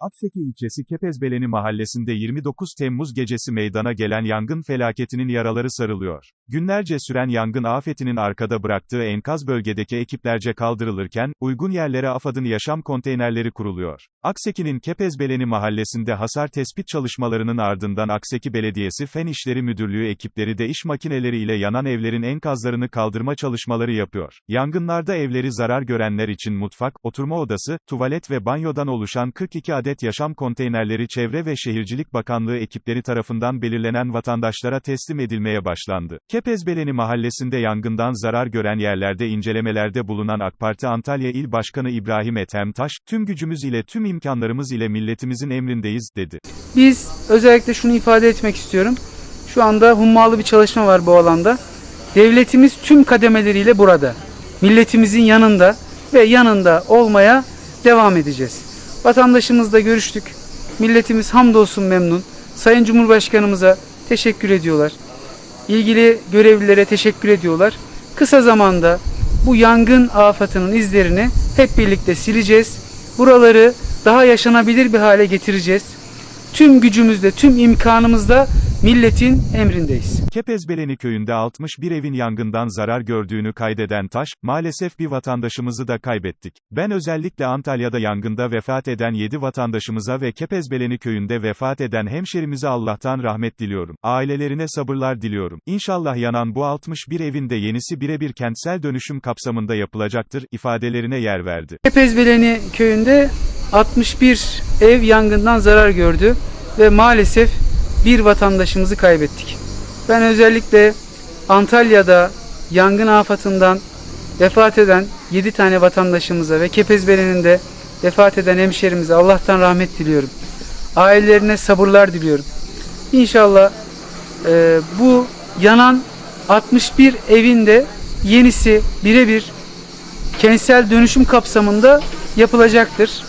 Akseki ilçesi Kepezbeleni mahallesinde 29 Temmuz gecesi meydana gelen yangın felaketinin yaraları sarılıyor. Günlerce süren yangın afetinin arkada bıraktığı enkaz bölgedeki ekiplerce kaldırılırken, uygun yerlere AFAD'ın yaşam konteynerleri kuruluyor. Akseki'nin Kepezbeleni mahallesinde hasar tespit çalışmalarının ardından Akseki Belediyesi Fen İşleri Müdürlüğü ekipleri de iş makineleri ile yanan evlerin enkazlarını kaldırma çalışmaları yapıyor. Yangınlarda evleri zarar görenler için mutfak, oturma odası, tuvalet ve banyodan oluşan 42 adet yaşam konteynerleri Çevre ve Şehircilik Bakanlığı ekipleri tarafından belirlenen vatandaşlara teslim edilmeye başlandı. Kepezbeleni mahallesinde yangından zarar gören yerlerde incelemelerde bulunan AK Parti Antalya İl Başkanı İbrahim Ethem Taş, tüm gücümüz ile tüm imkanlarımız ile milletimizin emrindeyiz, dedi. Biz özellikle şunu ifade etmek istiyorum. Şu anda hummalı bir çalışma var bu alanda. Devletimiz tüm kademeleriyle burada. Milletimizin yanında ve yanında olmaya devam edeceğiz. Vatandaşımızla görüştük. Milletimiz hamdolsun memnun. Sayın Cumhurbaşkanımıza teşekkür ediyorlar. İlgili görevlilere teşekkür ediyorlar. Kısa zamanda bu yangın afatının izlerini hep birlikte sileceğiz. Buraları daha yaşanabilir bir hale getireceğiz. Tüm gücümüzle, tüm imkanımızla milletin emrindeyiz. Kepezbeleni köyünde 61 evin yangından zarar gördüğünü kaydeden Taş, maalesef bir vatandaşımızı da kaybettik. Ben özellikle Antalya'da yangında vefat eden 7 vatandaşımıza ve Kepezbeleni köyünde vefat eden hemşerimize Allah'tan rahmet diliyorum. Ailelerine sabırlar diliyorum. İnşallah yanan bu 61 evin de yenisi birebir kentsel dönüşüm kapsamında yapılacaktır, ifadelerine yer verdi. Kepezbeleni köyünde 61 ev yangından zarar gördü ve maalesef bir vatandaşımızı kaybettik. Ben özellikle Antalya'da yangın afatından vefat eden 7 tane vatandaşımıza ve Kepezbeleni'nde vefat eden hemşerimize Allah'tan rahmet diliyorum. Ailelerine sabırlar diliyorum. İnşallah e, bu yanan 61 evin de yenisi birebir kentsel dönüşüm kapsamında yapılacaktır.